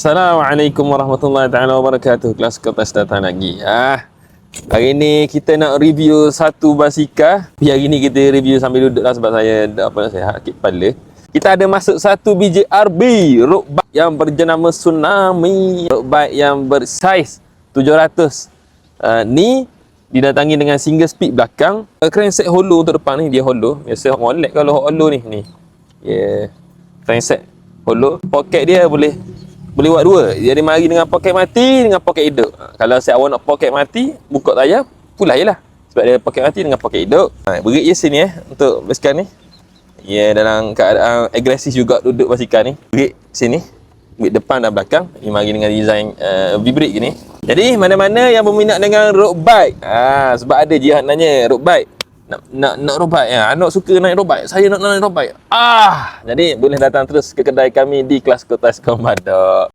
Assalamualaikum warahmatullahi taala wabarakatuh. Kelas kertas datang lagi. Ah. Hari ni kita nak review satu basikal. Hari ni kita review sambil duduk lah sebab saya apa nak saya sakit kepala. Kita ada masuk satu biji RB road bike yang berjenama Tsunami. Road bike yang bersaiz 700. Uh, ni didatangi dengan single speed belakang. Uh, crankset hollow untuk depan ni dia hollow. Biasa molek kalau hollow ni ni. Yeah. Crankset hollow. Poket dia boleh boleh buat dua. Jadi mari dengan poket mati dengan poket hidup. Ha, kalau saya awak nak poket mati, buka tayar, pulai je lah. Sebab dia poket mati dengan poket hidup. Ha, berit je sini eh untuk basikal ni. Ya yeah, dalam keadaan agresif juga duduk basikal ni. Berit sini. Berit depan dan belakang. Ini mari dengan design uh, V-brake gini. Jadi mana-mana yang berminat dengan road bike. Ha, sebab ada jihad nanya road bike nak nak nak bike ya. Anak suka naik bike. Saya nak naik bike. Ah, jadi boleh datang terus ke kedai kami di kelas Kotas Komodo.